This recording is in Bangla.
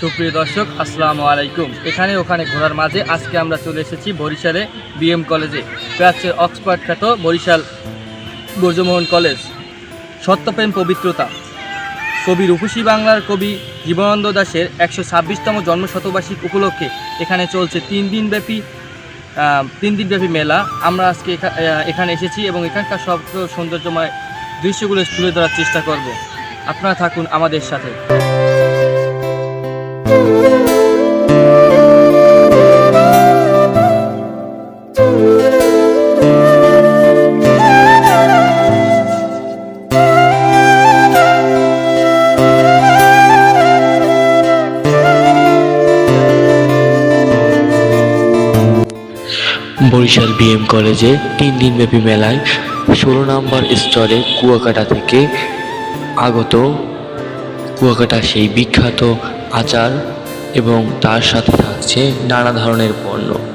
সুপ্রিয় দর্শক, আসসালামু আলাইকুম। এখানে ওখানে ঘোরার মাঝে আজকে আমরা চলে এসেছি বরিশালে বিএম কলেজে। প্রাচ্যের অক্সফোর্ড খ্যাত বরিশাল ব্রজমোহন কলেজ। সত্যপ্রেম পবিত্রতা। কবি রূপসী বাংলার কবি জীবনানন্দ দাশের একশো ছাব্বিশতম জন্মশতবার্ষিক উপলক্ষে এখানে চলছে তিন দিনব্যাপী তিন দিনব্যাপী মেলা। আমরা আজকে এখা- এখানে এসেছি এবং এখানকার সব সৌন্দর্যময় দৃশ্যগুলো তুলে ধরার চেষ্টা করব। আপনারা থাকুন আমাদের সাথে। বরিশাল বিএম কলেজে তিন দিনব্যাপী মেলায় ষোলো নম্বর স্তরে কুয়াকাটা থেকে আগত কুয়াকাটা সেই বিখ্যাত আচার এবং তার সাথে থাকছে নানা ধরনের পণ্য।